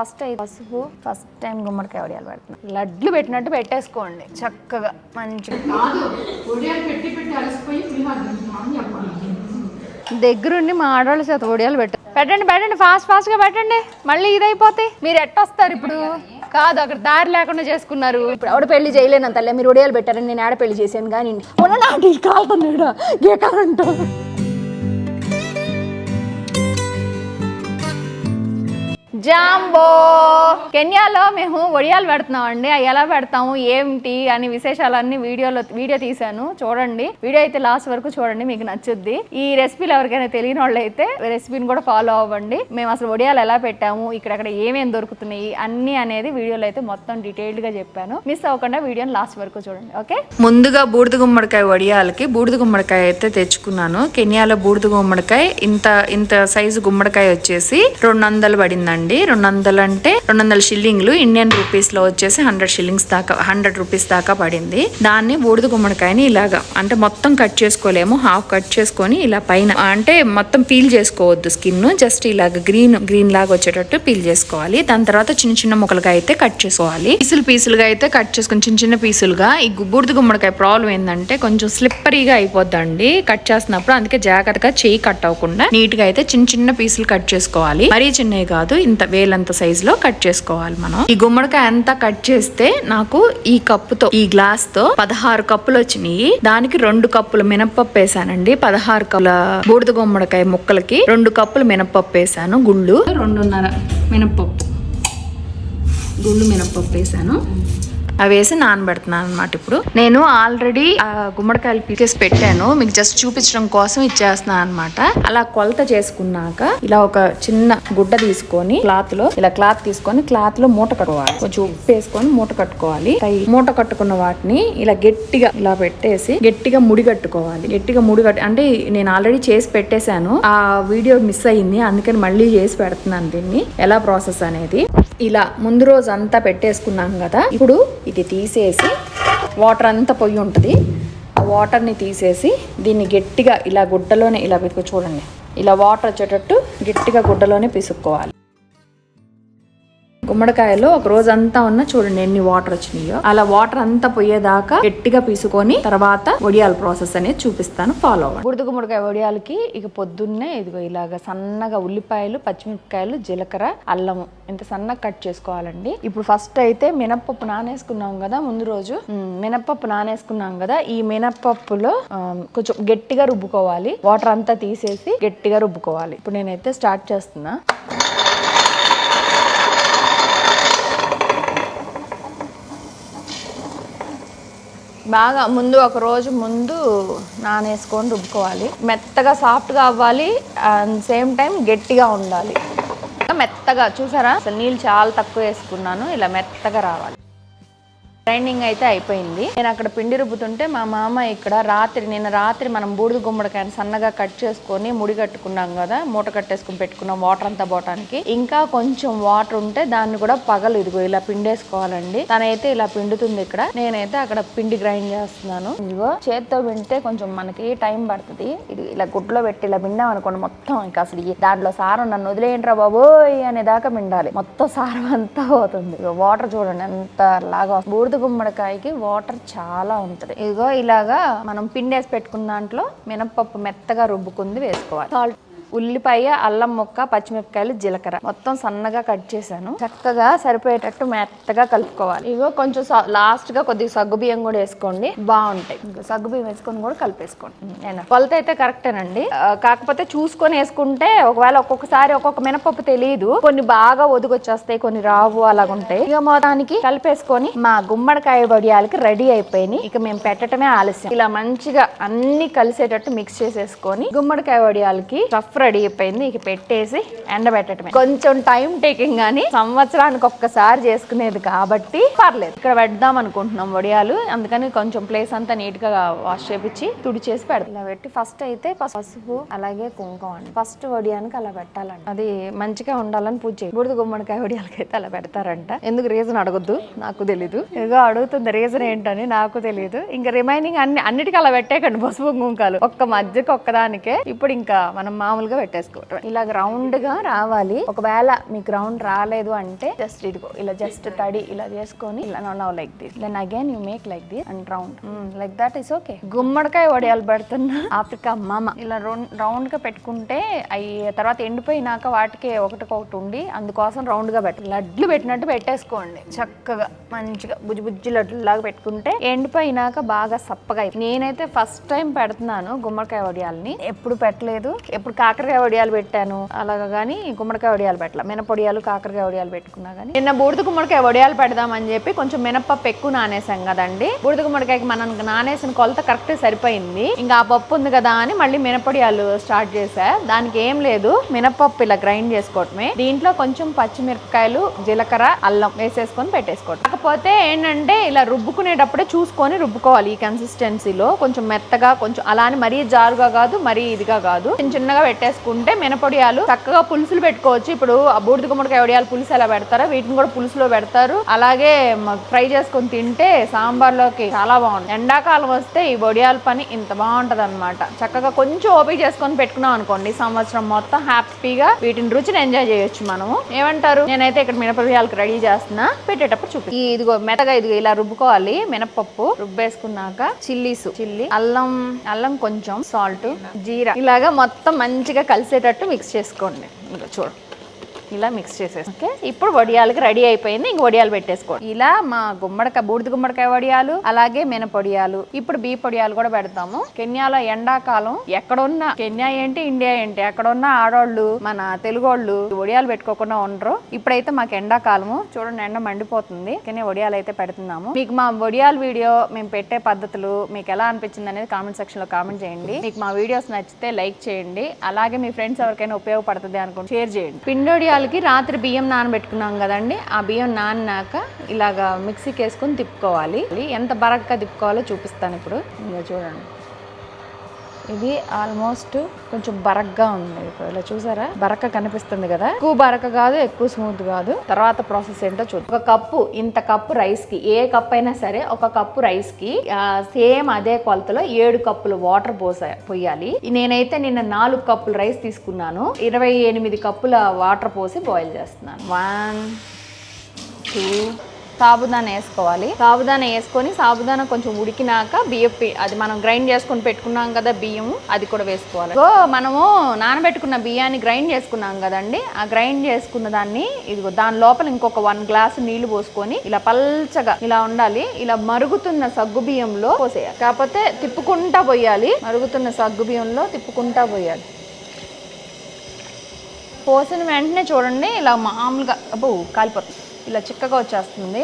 First అయితే పసుపు first time గుమ్మడికాయ వడియాలు పెడుతున్నా. లడ్లు పెట్టినట్టు పెట్టేసుకోండి చక్కగా మంచిగా దగ్గరుండి మా ఆడవాళ్ళ చేత ఒడియాలు పెట్ట. పెట్టండి పెట్టండి ఫాస్ట్ ఫాస్ట్గా పెట్టండి. మళ్ళీ ఇదైపోతాయి మీరు ఎట్టొస్తారు ఇప్పుడు? కాదు అక్కడ దారి లేకుండా చేసుకున్నారు. ఇప్పుడు ఆవిడ పెళ్ళి చేయలేనంతలే మీరు వడియాలు పెట్టారని నేను ఆడ పెళ్ళి చేశాను కానీ నాటి కాలుతున్నాడు గీకాలంటూ జాంబో. కెన్యాలో మేము వడియాలు పెడుతున్నాం అండి అవి ఎలా పెడతాము ఏంటి అని విశేషాలన్నీ వీడియోలో వీడియో తీశాను. చూడండి. వీడియో అయితే లాస్ట్ వరకు చూడండి మీకు నచ్చుద్ది. ఈ రెసిపీలు ఎవరికైనా తెలియని వాళ్ళు అయితే రెసిపీని కూడా ఫాలో అవ్వండి. మేము అసలు వడియాలు ఎలా పెట్టాము ఇక్కడక్కడ ఏమేమి దొరుకుతున్నాయి అన్ని అనేది వీడియోలో అయితే మొత్తం డీటెయిల్డ్గా చెప్పాను. మిస్ అవ్వకుండా వీడియోని లాస్ట్ వరకు చూడండి ఓకే? ముందుగా బూడిద గుమ్మడికాయ వడియాలకి బూడిద గుమ్మడికాయ అయితే తెచ్చుకున్నాను. కెన్యాలో బూడిద గుమ్మడికాయ ఇంత ఇంత సైజు గుమ్మడికాయ వచ్చేసి రెండు వందలు పడిందండి. రెండు వందలు అంటే రెండు వందల షిల్లింగ్లు ఇండియన్ రూపీస్లో వచ్చేసి హండ్రెడ్ షిల్లింగ్స్ దాకా హండ్రెడ్ రూపీస్ దాకా పడింది. దాన్ని బూడిద గుమ్మడికాయని ఇలాగా అంటే మొత్తం కట్ చేసుకోలేము హాఫ్ కట్ చేసుకొని ఇలా పైన అంటే మొత్తం పీల్ చేసుకోవద్దు స్కిన్ జస్ట్ ఇలాగ గ్రీన్ గ్రీన్ లాగా వచ్చేటట్టు పీల్ చేసుకోవాలి. దాని తర్వాత చిన్న చిన్న ముక్కలుగా అయితే కట్ చేసుకోవాలి. పీసులు పీసులుగా అయితే కట్ చేసుకుని చిన్న చిన్న పీసులుగా ఈ బూడిద గుమ్మడికాయ ప్రాబ్లం ఏంటంటే కొంచెం స్లిప్పరీగా అయిపోద్దండి కట్ చేస్తున్నప్పుడు. అందుకే జాగ్రత్తగా చేయి కట్ అవ్వకుండా నీట్గా అయితే చిన్న చిన్న పీసులు కట్ చేసుకోవాలి. మరీ చిన్నవి కాదు ఇంత వేలంత సైజ్లో కట్ చేసుకోవాలి మనం. ఈ గుమ్మడికాయ అంతా కట్ చేస్తే నాకు ఈ కప్పుతో ఈ గ్లాస్తో పదహారు కప్పులు వచ్చినాయి. దానికి రెండు కప్పులు మినపప్పు వేసానండి. పదహారు కప్పుల బూడిద గుమ్మడికాయ ముక్కలకి రెండు కప్పులు మినపప్పు వేసాను గుళ్ళు. రెండున్నర మినపప్పు గుళ్ళు మినపప్పు వేసాను. అవి వేసి నానబెడుతున్నాను అనమాట ఇప్పుడు. నేను ఆల్రెడీ గుమ్మడికాయలు పీకేసి పెట్టాను. మీకు జస్ట్ చూపించడం కోసం ఇచ్చేస్తున్నాను అనమాట అలా కొలత చేసుకున్నాక ఇలా ఒక చిన్న గుడ్డ తీసుకొని క్లాత్లో ఇలా క్లాత్ తీసుకొని క్లాత్లో మూట కట్టుకోవాలి. కొంచెం ఉప్పు వేసుకొని మూట కట్టుకోవాలి. మూట కట్టుకున్న వాటిని ఇలా గట్టిగా ఇలా పెట్టేసి గట్టిగా ముడి కట్టుకోవాలి. గట్టిగా ముడి కట్టి అంటే నేను ఆల్రెడీ చేసి పెట్టేశాను. ఆ వీడియో మిస్ అయ్యింది. అందుకని మళ్ళీ చేసి పెడుతున్నాను దీన్ని. ఎలా ప్రాసెస్ అనేది? ఇలా ముందు రోజు అంతా పెట్టేసుకున్నాం కదా. ఇప్పుడు ఇది తీసేసి వాటర్ అంతా పొయ్యి ఉంటుంది. ఆ వాటర్ని తీసేసి దీన్ని గట్టిగా ఇలా గుడ్డలోనే ఇలా పెట్టుకో చూడండి. ఇలా వాటర్ వచ్చేటట్టు గట్టిగా గుడ్డలోనే పిసుక్కోవాలి. గుమ్మడికాయలో ఒక రోజు అంతా ఉన్న చూడండి ఎన్ని వాటర్ వచ్చినాయో. అలా వాటర్ అంతా పోయేదాకా గట్టిగా పీసుకొని తర్వాత వడియాల ప్రాసెస్ అనేది చూపిస్తాను. ఫాలో అవ్వండి. బుడిద గుమ్మడికాయ వడియాలకి ఇక పొద్దున్నే ఇదిగో ఇలాగ సన్నగా ఉల్లిపాయలు పచ్చిమిరపకాయలు జీలకర్ర అల్లము ఇంత సన్నగా కట్ చేసుకోవాలండి. ఇప్పుడు ఫస్ట్ అయితే మినప్పప్పు నానేసుకున్నాం కదా ముందు రోజు. మినప్పప్పు నానేసుకున్నాం కదా ఈ మినప్పప్పులో కొంచెం గట్టిగా రుబ్బుకోవాలి. వాటర్ అంతా తీసేసి గట్టిగా రుబ్బుకోవాలి. ఇప్పుడు నేనైతే స్టార్ట్ చేస్తున్నా. బాగా ముందు ఒక రోజు ముందు నానేసుకొని రుబ్బుకోవాలి. మెత్తగా సాఫ్ట్గా అవ్వాలి. అండ్ సేమ్ టైం గట్టిగా ఉండాలి. మెత్తగా చూసారా? అసలు నీళ్ళు చాలా తక్కువ వేసుకున్నాను. ఇలా మెత్తగా రావాలి. గ్రైండింగ్ అయితే అయిపోయింది. నేను అక్కడ పిండి రుబ్బుతుంటే మా మామ ఇక్కడ రాత్రి నిన్న రాత్రి మనం బూడిద గుమ్మడికాయని సన్నగా కట్ చేసుకొని ముడి కట్టుకున్నాం కదా మూట కట్టేసుకుని పెట్టుకున్నాం వాటర్ అంతా పోవటానికి. ఇంకా కొంచెం వాటర్ ఉంటే దాన్ని కూడా పగలు ఇదిగో ఇలా పిండేసుకోవాలండి. తనైతే ఇలా పిండుతుంది ఇక్కడ. నేనైతే అక్కడ పిండి గ్రైండ్ చేస్తున్నాను. ఇదిగో చేత్తో పిండితే కొంచెం మనకి టైం పడుతుంది. ఇది ఇలా గుడ్లో పెట్టి ఇలా పిండాం అనుకోండి మొత్తం ఇంకా అసలు ఈ దాంట్లో సారం నన్ను వదిలేయంట్రా బాబోయ్ అనే దాకా పిండాలి. మొత్తం సారం అంతా పోతుంది. ఇగో వాటర్ చూడండి ఎంత లాగా బూడిద గుమ్మడికాయకి వాటర్ చాలా ఉంటుంది. ఇదిగో ఇలాగా మనం పిండేసి పెట్టుకున్న దాంట్లో మినపప్పు మెత్తగా రుబ్బుకుంది వేసుకోవాలి. సాల్ట్ ఉల్లిపాయ అల్లం ముక్క పచ్చిమిరపకాయలు జీలకర్ర. మొత్తం సన్నగా కట్ చేశాను. చక్కగా సరిపోయేటట్టు మెత్తగా కలుపుకోవాలి. ఇగో కొంచెం లాస్ట్గా కొద్దిగా సగ్గు బియ్యం కూడా వేసుకోండి. బాగుంటాయి. ఇంకా సగ్గు బియ్యం వేసుకొని కూడా కలిపేసుకోండి. కొలత అయితే కరెక్టేనండి కాకపోతే చూసుకొని వేసుకుంటే ఒకవేళ ఒక్కొక్కసారి ఒక్కొక్క మినపప్పు తెలియదు కొన్ని బాగా ఒదిగొచ్చేస్తాయి కొన్ని రావు అలాగుంటాయి. ఇక మొత్తానికి కలిపేసుకొని మా గుమ్మడికాయ వడియాలకి రెడీ అయిపోయినాయి. ఇక మేము పెట్టడమే ఆలస్యం. ఇలా మంచిగా అన్ని కలిసేటట్టు మిక్స్ చేసేసుకొని గుమ్మడికాయ వడియాలకి స్టఫ్ రెడీ అయిపోయింది. ఇక పెట్టేసి ఎండబెట్టడమే. కొంచెం టైం టేకింగ్ కానీ సంవత్సరానికి ఒక్కసారి చేసుకునేది కాబట్టి పర్లేదు. ఇక్కడ పెడదాం అనుకుంటున్నాం వడియాలు. అందుకని కొంచెం ప్లేస్ అంతా నీట్గా వాష్ చేపించి తుడి చేసి పెడతాం ఇలా పెట్టి ఫస్ట్ అయితే పసు- పసుపు అలాగే కుంకుమ అండి. ఫస్ట్ వడియానికి అలా పెట్టాలండి. అది మంచిగా ఉండాలని పూజ బూడిద గుమ్మడికాయ వడియాలకి అయితే అలా పెడతారంట. ఎందుకు రీజన్ అడగొద్దు? నాకు తెలీదు. ఏదో అడుగుతుంది రీజన్ ఏంటని నాకు తెలియదు ఇంకా రిమైనింగ్ అన్ని అన్నిటికీ అలా పెట్టేకండి పసుపు కుంకాలు ఒక్క మధ్యకి ఒక్కదానికే. ఇప్పుడు ఇంకా మనం మామూలుగా మామూలుగా పెట్టేసుకోవటం. ఇలా రౌండ్గా రావాలి. ఒకవేళ మీకు రౌండ్ రాలేదు అంటే జస్ట్ ఇదిగో ఇలా జస్ట్ తడి ఇలా చేసుకొని ఇలా no like this then again you make like this and round like that is okay గుమ్మడికాయ వడియాలు పెడుతున్నా. ఆఫ్రికా మామ. ఇలా రౌండ్గా పెట్టుకుంటే అవి తర్వాత ఎండిపోయినాక వాటికి ఒకటికొకటి ఉండి అందుకోసం రౌండ్గా పెట్ట లడ్లు పెట్టినట్టు పెట్టేసుకోండి. చక్కగా మంచిగా బుజ్జి బుజ్జి లడ్లు లాగా పెట్టుకుంటే ఎండిపోయినాక బాగా సప్పగా నేనైతే ఫస్ట్ టైం పెడుతున్నాను గుమ్మడికాయ వడియాలని. ఎప్పుడు పెట్టలేదు. ఎప్పుడు కాకరకాయ వడియాలు పెట్టాను. అలాగా కానీ గుమ్మడికాయ వడియాలు పెట్టాల. మినపొడియాలు కాకరకాయ వడియాలు పెట్టుకున్నా కానీ నిన్న బూడిద గుమ్మడికాయ వడియాలు పెడదామని చెప్పి కొంచెం మినపప్పు ఎక్కువ నానేసాం కదండి. బూడిద గుమ్మడికాయకి మనం నానేసిన కొలత కరెక్ట్ సరిపోయింది. ఇంకా ఆ పప్పు ఉంది కదా అని మళ్ళీ మినపొడియాలు స్టార్ట్ చేశా. దానికి ఏం లేదు. మినపప్పు ఇలా గ్రైండ్ చేసుకోవటమే. దీంట్లో కొంచెం పచ్చిమిరపకాయలు జీలకర్ర అల్లం వేసేసుకొని పెట్టేసుకోవటం. కాకపోతే ఏంటంటే ఇలా రుబ్బుకునేటప్పుడే చూసుకొని రుబ్బుకోవాలి ఈ కన్సిస్టెన్సీలో కొంచెం మెత్తగా కొంచెం అలా అని మరీ జారుగా కాదు మరీ ఇదిగా కాదు. చిన్న చిన్నగా పెట్టేసుకుంటే మినపొడియాలు చక్కగా పులుసులు పెట్టుకోవచ్చు. ఇప్పుడు ఆ బూడిద గుమ్మడికాయ వడియాలు పులుసు ఎలా పెడతారో వీటిని కూడా పులుసులో పెడతారు. అలాగే ఫ్రై చేసుకొని తింటే సాంబార్లోకి చాలా బాగుంటుంది. ఎండాకాలం వస్తే ఈ వడియాల పని ఇంత బాగుంటది అనమాట చక్కగా కొంచెం ఓపిక చేసుకొని పెట్టుకున్నాం అనుకోండి సంవత్సరం మొత్తం హ్యాపీగా వీటిని రుచిని ఎంజాయ్ చేయొచ్చు మనము. ఏమంటారు? నేనైతే ఇక్కడ మినపొడియాలకు రెడీ చేస్తున్నా. పెట్టేటప్పుడు చూపి. ఈ ఇదిగో మెత్తగా ఇదిగో ఇలా రుబ్బుకోవాలి. మినపప్పు రుబ్బేసుకున్నాక చిల్లీస్ చిల్లీ అల్లం అల్లం కొంచెం సాల్ట్ జీరా. ఇలాగా మొత్తం మంచిగా కలిసేటట్టు మిక్స్ చేసుకోండి. ఇంకా చూడండి ఇలా మిక్స్ చేసేసి ఓకే ఇప్పుడు వడియాలకి రెడీ అయిపోయింది. ఇంక వడియాలు పెట్టేసుకోండి. ఇలా మా గుమ్మడికాయ బూడిద గుమ్మడికాయ వడియాలు అలాగే మినపొడియాలు. ఇప్పుడు బీ పొడియాలు కూడా పెడతాము. కెన్యాలో ఎండాకాలం. ఎక్కడున్నా కెన్యా ఏంటి ఇండియా ఏంటి ఎక్కడున్నా ఆడోళ్ళు మన తెలుగోళ్ళు వడియాలు పెట్టుకోకుండా ఉండరు. ఇప్పుడైతే మాకు ఎండాకాలము. చూడండి ఎండ మండిపోతుంది. కానీ వడియాలు అయితే పెడుతున్నాము. మీకు మా వడియాల వీడియో మేము పెట్టే పద్ధతులు మీకు ఎలా అనిపించింది అనేది కామెంట్ సెక్షన్లో కామెంట్ చేయండి. మీకు మా వీడియోస్ నచ్చితే లైక్ చేయండి. అలాగే మీ ఫ్రెండ్స్ ఎవరికైనా ఉపయోగపడుతుంది అనుకుంటే షేర్ చేయండి. పిండి పిండొడియాలకి రాత్రి బియ్యం నానబెట్టుకున్నాం కదండి. ఆ బియ్యం నానినాక ఇలాగా మిక్సీకి వేసుకొని తిప్పుకోవాలి. ఎంత బరగ్గా తిప్పుకోవాలో చూపిస్తాను ఇప్పుడు. ఇంకా చూడండి. ఇది ఆల్మోస్ట్ కొంచెం బరక్గా ఉంది. ఇలా చూసారా? బరక కనిపిస్తుంది కదా? ఎక్కువ బరక కాదు ఎక్కువ స్మూత్ కాదు. తర్వాత ప్రాసెస్ ఏంటో చూద్దాం. ఒక కప్పు ఇంత కప్పు రైస్కి ఏ కప్ అయినా సరే ఒక కప్పు రైస్కి సేమ్ అదే కొలతలో ఏడు కప్పులు వాటర్ పోసా పోయాలి. నేనైతే నిన్న నాలుగు కప్పులు రైస్ తీసుకున్నాను. ఇరవై ఎనిమిది కప్పుల వాటర్ పోసి బాయిల్ చేస్తున్నాను. వన్ టూ సాబుదానా వేసుకోవాలి. సాబుదానా వేసుకొని సాబుదానా కొంచెం ఉడికినాక బియ్యం పి- అది మనం గ్రైండ్ చేసుకొని పెట్టుకున్నాం కదా బియ్యం అది కూడా వేసుకోవాలి. సో మనము నానబెట్టుకున్న బియ్యాన్ని గ్రైండ్ చేసుకున్నాం కదండి ఆ గ్రైండ్ చేసుకున్న దాన్ని ఇదిగో దాని లోపల ఇంకొక వన్ గ్లాస్ నీళ్ళు పోసుకొని ఇలా పల్చగా ఇలా ఉండాలి. ఇలా మరుగుతున్న సగ్గు బియ్యంలో పోసేయాలి. కాకపోతే తిప్పుకుంటా పోయాలి. మరుగుతున్న సగ్గు బియ్యంలో తిప్పుకుంటా పోయాలి. పోసిన వెంటనే చూడండి ఇలా మామూలుగా అబ్బో కాలిపోతుంది. ఇలా చిక్కగా వచ్చేస్తుంది.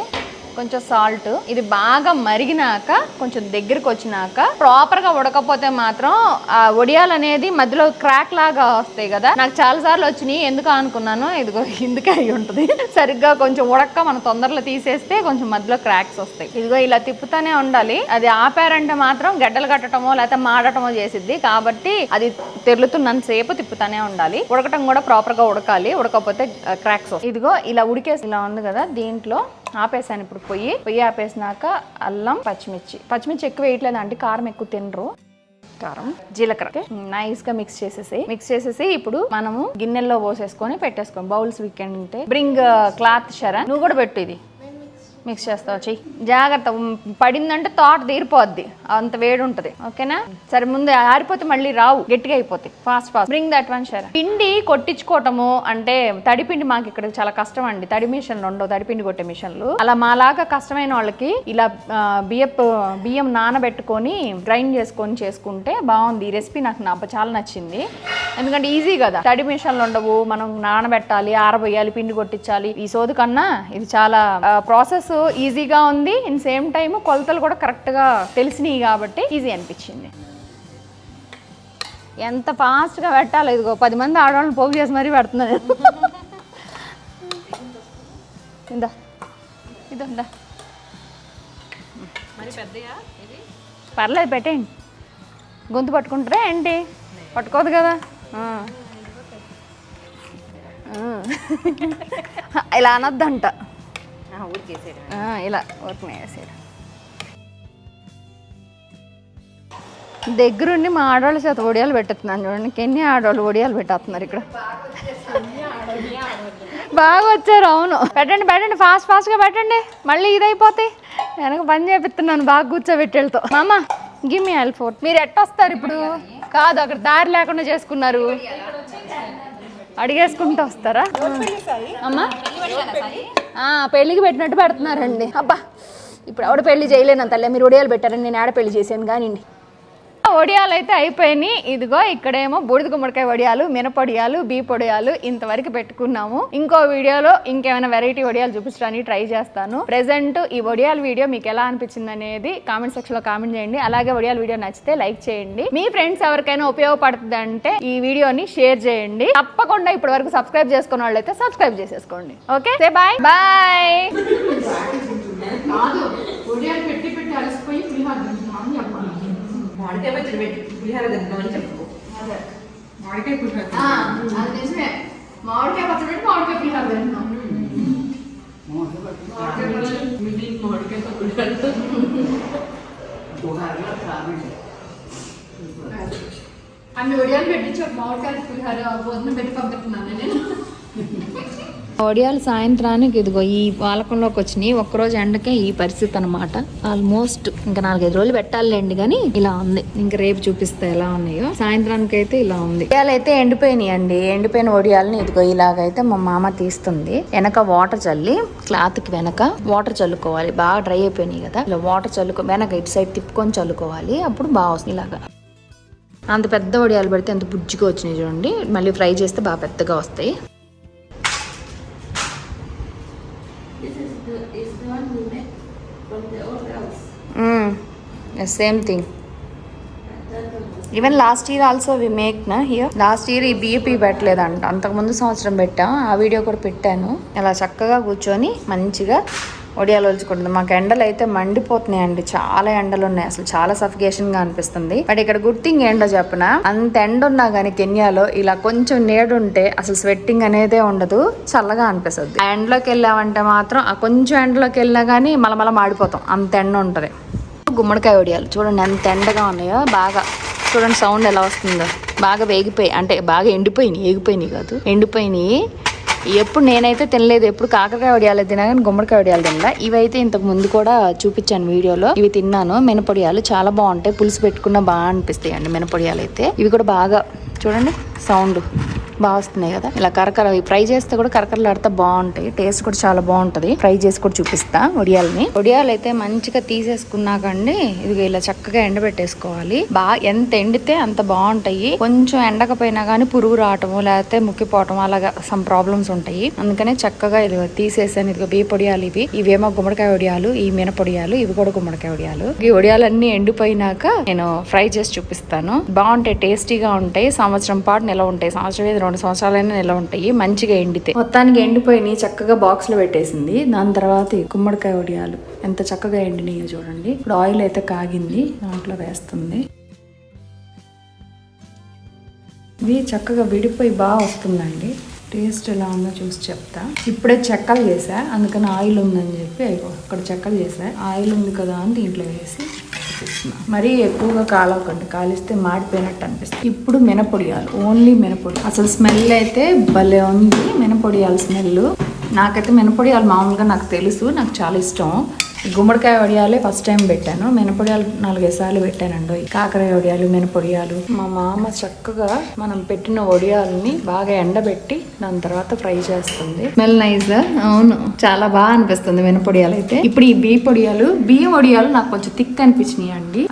కొంచెం సాల్ట్ ఇది బాగా మరిగినాక కొంచెం దగ్గరికి వచ్చినాక ప్రాపర్గా ఉడకపోతే మాత్రం ఆ వడియాలు అనేది మధ్యలో క్రాక్ లాగా వస్తాయి కదా. నాకు చాలా సార్లు వచ్చినాయి ఎందుకు అనుకున్నాను? ఇదిగో ఇందుకే అయి ఉంటుంది. సరిగ్గా కొంచెం ఉడక్క మనం తొందరలో తీసేస్తే కొంచెం మధ్యలో క్రాక్స్ వస్తాయి. ఇదిగో ఇలా తిప్పుతూనే ఉండాలి. అది ఆపారంటే మాత్రం గడ్డలు కట్టడమో లేకపోతే మాడటమో చేసిద్ది. కాబట్టి అది తెరులుతున్నంత సేపు తిప్పుతూనే ఉండాలి. ఉడకటం కూడా ప్రాపర్గా ఉడకాలి. ఉడకపోతే క్రాక్స్ వస్తాయి. ఇదిగో ఇలా ఉడికేసి ఇలా ఉంది కదా దీంట్లో. ఆపేసాను ఇప్పుడు పొయ్యి. పొయ్యి ఆపేసినాక అల్లం పచ్చిమిర్చి. పచ్చిమిర్చి ఎక్కువ వేయట్లేదు అంటే కారం ఎక్కువ తినరు. కారం జీలకర్ర. నైస్గా మిక్స్ చేసేసి మిక్స్ చేసేసి ఇప్పుడు మనము గిన్నెల్లో పోసేసుకొని పెట్టేసుకోండి బౌల్స్ వీకెండ్ ఉంటే. బ్రింగ్ క్లాత్ షరా నువ్వు కూడా పెట్టు ఇది. మిక్స్ చేస్తావు? చెయ్యి. జాగ్రత్త. పడిందంటే తోట తీరిపోద్ది. అంత వేడి ఉంటుంది ఓకేనా? సరే ముందు ఆరిపోతే మళ్ళీ రావు. గట్టిగా అయిపోతాయి. Fast fast bring that one share పిండి కొట్టించుకోవటము అంటే తడిపిండి మాకు ఇక్కడ చాలా కష్టం అండి. తడి మిషన్లు ఉండవు. తడిపిండి కొట్టే మిషన్లు. అలా మాలాగా కష్టమైన వాళ్ళకి ఇలా బియ్యపు బియ్యం నానబెట్టుకొని గ్రైండ్ చేసుకొని చేసుకుంటే బాగుంది. ఈ రెసిపీ నాకు నా చాలా నచ్చింది. ఎందుకంటే ఈజీ కదా. తడి మిషన్లు ఉండవు. మనం నానబెట్టాలి ఆరబోయాలి పిండి కొట్టించాలి. ఈ సోదు కన్నా ఇది చాలా ప్రాసెస్ ఈజీగా ఉంది. ఇన్ సేమ్ టైం కొలతలు కూడా కరెక్ట్గా తెలిసినాయి కాబట్టి ఈజీ అనిపించింది. ఎంత ఫాస్ట్గా పెట్టాలి ఇదిగో పది మంది ఆడవాళ్ళని పోగు చేసి మరీ పెడుతున్నాను ఇందా ఇదో ఇందా పర్లేదు పెట్టేయండి. గొంతు పట్టుకుంటారా ఏంటి? పట్టుకోదు కదా. ఇలా అనొద్దంట. ఇలా ఊరికనే వేసేయడం. దగ్గరుండి మా ఆడవాళ్ళ చేత ఒడియాలు పెట్టేస్తున్నాను చూడండి. కెన్ని ఆడవాళ్ళు ఒడియాలు పెట్టేస్తున్నారు ఇక్కడ. బాగా వచ్చారు అవును. పెట్టండి పెట్టండి ఫాస్ట్ ఫాస్ట్గా పెట్టండి. మళ్ళీ ఇదైపోతాయి. వెనక పని చేపిస్తున్నాను బాగా కూర్చోబెట్టేళ్ళతో. మామ గివ్ మీ హెల్ప్ ఫోర్ మీరు ఎట్టొస్తారు ఇప్పుడు? కాదు అక్కడ దారి లేకుండా చేసుకున్నారు. అడిగేసుకుంటూ వస్తారా? అమ్మా. పెళ్ళికి పెట్టినట్టు పెడుతున్నారండి. అబ్బా ఇప్పుడు ఆవిడ పెళ్ళి చేయలేనంతలే మీరు ఉడియాలు పెట్టారని నేను ఆడ పెళ్ళి చేశాను కానివ్వండి. వడియాలు అయితే అయిపోయినాయి. ఇదిగో ఇక్కడేమో బూడిద గుమ్మడికాయ వడియాలు మినపొడియాలు బీ పొడియాలు ఇంతవరకు పెట్టుకున్నాము. ఇంకో వీడియోలో ఇంకేమైనా వెరైటీ వడియాలు చూపించడానికి ట్రై చేస్తాను. ప్రెసెంట్ ఈ వడియాల వీడియో మీకు ఎలా అనిపించింది అనేది కామెంట్ సెక్షన్లో కామెంట్ చేయండి. అలాగే వడియాల వీడియో నచ్చితే లైక్ చేయండి. మీ ఫ్రెండ్స్ ఎవరికైనా ఉపయోగపడుతుంది అంటే ఈ వీడియోని షేర్ చేయండి. తప్పకుండా ఇప్పటి వరకు సబ్స్క్రైబ్ చేసుకున్న వాళ్ళైతే సబ్స్క్రైబ్ చేసేసుకోండి. ఓకే? బాయ్. బాయ్. పెట్టి పెట్టి అలసిపోయి పులిహార తింటున్నాం అని చెప్పాలి మామిడికాయ పచ్చడి పెట్టి పులిహార తింటామని చెప్పు మామిడికాయ పులిహార అది నిజమే. మామిడికాయ పచ్చడి పెట్టి మామిడికాయ పులిహార తింటున్నాం మిగిలిన మామిడికాయ పులిహార అన్ని ఒడియాలు పెట్టించి ఒక మామిడికాయ పులిహార భోజనం పెట్టి పంపిస్తున్నాను నేను. వడియాలు సాయంత్రానికి ఇదిగో ఈ వాలకంలోకి వచ్చినాయి. ఒక్కరోజు ఎండకే ఈ పరిస్థితి అనమాట ఆల్మోస్ట్ ఇంకా నాలుగైదు రోజులు పెట్టాలండి కానీ ఇలా ఉంది. ఇంకా రేపు చూపిస్తే ఎలా ఉన్నాయో. సాయంత్రానికి అయితే ఇలా ఉంది. వడియాలు అయితే ఎండిపోయినాయి అండి ఎండిపోయిన వడియాలని ఇదిగో ఇలాగైతే మా మామ తీస్తుంది. వెనక వాటర్ చల్లి క్లాత్కి వెనక వాటర్ చల్లుకోవాలి. బాగా డ్రై అయిపోయినాయి కదా. ఇలా వాటర్ చల్లుకో వెనక ఇటు సైడ్ తిప్పుకొని చల్లుకోవాలి. అప్పుడు బాగా వస్తుంది ఇలాగా. అంత పెద్ద వడియాలు పెడితే అంత బుజ్జిగా వచ్చినాయి చూడండి. మళ్ళీ ఫ్రై చేస్తే బాగా పెద్దగా వస్తాయి. Same thing even last year also we make నా హియర్ లాస్ట్ ఇయర్ ఈ బీఏపీ పెట్టలేదంట అంతకుముందు సంవత్సరం పెట్టాం. ఆ వీడియో కూడా పెట్టాను. ఇలా చక్కగా కూర్చొని మంచిగా ఒడియాలు ఒలుచుకుంటుంది. మాకు ఎండలు అయితే మండిపోతున్నాయి అండి చాలా ఎండలు ఉన్నాయి అసలు చాలా సఫికేషన్గా అనిపిస్తుంది. బట్ ఇక్కడ గుడ్ థింగ్ ఏంటో చెప్పన? అంత ఎండ ఉన్నా కానీ కెన్యాలో ఇలా కొంచెం నీడు ఉంటే అసలు స్వెట్టింగ్ అనేదే ఉండదు. చల్లగా అనిపిస్తుంది. ఆ ఎండలోకి వెళ్ళామంటే మాత్రం ఆ కొంచెం ఎండలోకి వెళ్ళినా కానీ మలమల మాడిపోతాం. అంత ఎండ ఉంటది. గుమ్మడికాయ వడియాలు చూడండి ఎంత ఎండగా ఉన్నాయో. బాగా చూడండి సౌండ్ ఎలా వస్తుందో. బాగా వేగిపోయి అంటే బాగా ఎండిపోయినాయి. ఏగిపోయినాయి కాదు. ఎండిపోయినాయి. ఎప్పుడు నేనైతే తినలేదు ఎప్పుడు కాకరకాయ వడియాలు తినా కానీ గుమ్మడికాయ వడియాలు తినలా. ఇవైతే ఇంతకు ముందు కూడా చూపించాను వీడియోలో. ఇవి తిన్నాను. మినపొడియాలు చాలా బాగుంటాయి. పులుసు పెట్టుకున్న బాగా అనిపిస్తాయి అండి మినపొడియాలు అయితే. ఇవి కూడా బాగా చూడండి సౌండ్. బాగా వస్తున్నాయి కదా. ఇలా కరకర ఫ్రై చేస్తే కూడా కరకరలాడితే బాగుంటాయి. టేస్ట్ కూడా చాలా బాగుంటది. ఫ్రై చేసి కూడా చూపిస్తా ఒడియాలని. వడియాలు అయితే మంచిగా తీసేసుకున్నాకండి. ఇది ఇలా చక్కగా ఎండబెట్టేసుకోవాలి. బాగా ఎంత ఎండితే అంత బాగుంటాయి. కొంచెం ఎండకపోయినా కానీ పురుగు రావటము లేకపోతే ముక్కిపోవటం అలాగా సమ్ ప్రాబ్లమ్స్ ఉంటాయి. అందుకనే చక్కగా ఇది తీసేసాను. ఇదిగో బీ పొడియాలు ఇవి. ఇవేమో గుమ్మడికాయ వడియాలు ఈ మినపొడియాలు ఇవి కూడా గుమ్మడికాయ వడియాలు ఈ వడియాలన్నీ ఎండిపోయినాక నేను ఫ్రై చేసి చూపిస్తాను. బాగుంటాయి టేస్టీగా ఉంటాయి. సంవత్సరం పాటు నిలవ ఉంటాయి. సంవత్సరం ఐదు రెండు సంవత్సరాలైనా నిల్వ ఉంటాయి మంచిగా ఎండితే. మొత్తానికి ఎండిపోయినాయి చక్కగా బాక్స్లో పెట్టేసింది. దాని తర్వాత గుమ్మడికాయ వడియాలు ఎంత చక్కగా ఎండినాయో చూడండి. ఇప్పుడు ఆయిల్ అయితే కాగింది దాంట్లో వేస్తుంది. ఇది చక్కగా విడిపోయి బాగా వస్తుందండి. టేస్ట్ ఎలా ఉందో చూసి చెప్తా. ఇప్పుడే చెక్కలు చేసా అందుకని ఆయిల్ ఉందని చెప్పి అక్కడ చెక్కలు చేసా ఆయిల్ ఉంది కదా అని దీంట్లో వేసి చూపిస్తున్నా మరీ ఎక్కువగా కాలవకండి కాలిస్తే మాడిపోయినట్టు అనిపిస్తుంది. ఇప్పుడు మినపొడియాలు ఓన్లీ మినపొడి. అసలు స్మెల్ అయితే భలే ఉంది. మినపొడియాల స్మెల్ నాకైతే మినపొడియాలు మామూలుగా నాకు తెలుసు నాకు చాలా ఇష్టం. గుమ్మడికాయ వడియాలే ఫస్ట్ టైం పెట్టాను. మినపొడియాలు నాలుగైదు సార్లు పెట్టానండి. ఈ కాకరాయ వడియాలు మినపొడియాలు. మా మామ చక్కగా మనం పెట్టిన వడియాలని బాగా ఎండబెట్టి దాని తర్వాత ఫ్రై చేస్తుంది. Smell nice. అవును. చాలా బాగా అనిపిస్తుంది మినపొడియాలు అయితే. ఇప్పుడు ఈ బియ్య పొడియాలు బియ్యం వడియాలు నాకు కొంచెం థిక్ అనిపించినాయి అండి.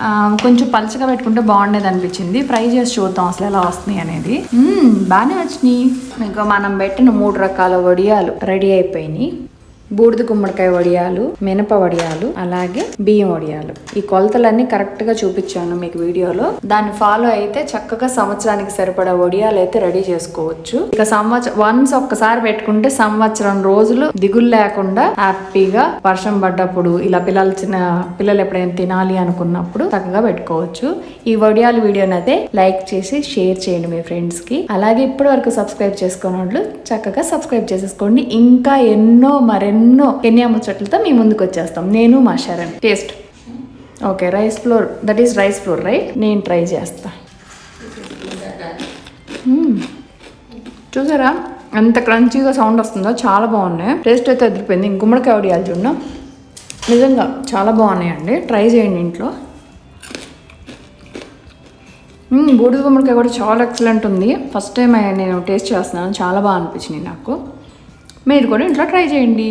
కొంచెం పలచగా పెట్టుకుంటే బాగుండేది అనిపించింది. ఫ్రై చేసి చూద్దాం అసలు ఎలా వస్తున్నాయి అనేది. బాగానే వచ్చినాయి. ఇంకా మనం పెట్టిన మూడు రకాల వడియాలు రెడీ అయిపోయినాయి. బూడిద గుమ్మడికాయ వడియాలు మినప వడియాలు అలాగే బియ్యం వడియాలు. ఈ కొలతలన్నీ కరెక్ట్గా చూపించాను మీకు వీడియోలో. దాన్ని ఫాలో అయితే చక్కగా సంవత్సరానికి సరిపడా వడియాలు అయితే రెడీ చేసుకోవచ్చు. ఇక సంవత్సరం వన్స్ ఒక్కసారి పెట్టుకుంటే సంవత్సరం రోజులు దిగులు లేకుండా హ్యాపీగా వర్షం పడ్డప్పుడు ఇలా పిల్లలు చిన్న పిల్లలు ఎప్పుడైనా తినాలి అనుకున్నప్పుడు చక్కగా పెట్టుకోవచ్చు. ఈ వడియాల వీడియోని అయితే లైక్ చేసి షేర్ చేయండి మీ ఫ్రెండ్స్కి. అలాగే ఇప్పటి వరకు సబ్స్క్రైబ్ చేసుకున్న చక్కగా సబ్స్క్రైబ్ చేసేసుకోండి. ఇంకా ఎన్నో మరెన్నో కెన్యా ముచ్చట్లతో మీ ముందుకు వచ్చేస్తాం నేను మా Sharan. Taste okay rice flour that is rice flour right నేను ట్రై చేస్తా. మ్మ్. చూసారా? ఎంత క్రంచీగా సౌండ్ వస్తుందో చాలా బాగున్నాయి. టేస్ట్ అయితే అదిరిపోయింది. ఇంక గుమ్మడికాయ వడియాలు చూడండి నిజంగా చాలా బాగున్నాయండి. ట్రై చేయండి ఇంట్లో. మ్మ్, బూడిద గుమ్మడికాయ కూడా చాలా ఎక్సలెంట్ ఉంది. ఫస్ట్ టైం నేను టేస్ట్ చేస్తున్నాను. చాలా బాగా అనిపించింది నాకు. మీరు కూడా ఇంట్లో ట్రై చేయండి.